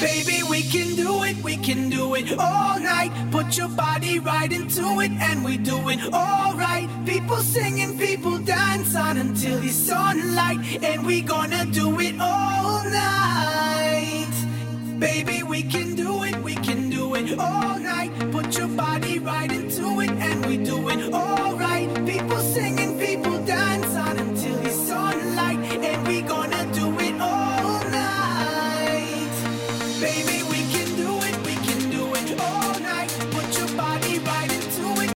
Baby, we can do it, we can do it all night. Put your body right into it, and we do it all right. People singing, people dance on until the sunlight, and we gonna do it all night. Baby, we can do it, we can do it all night.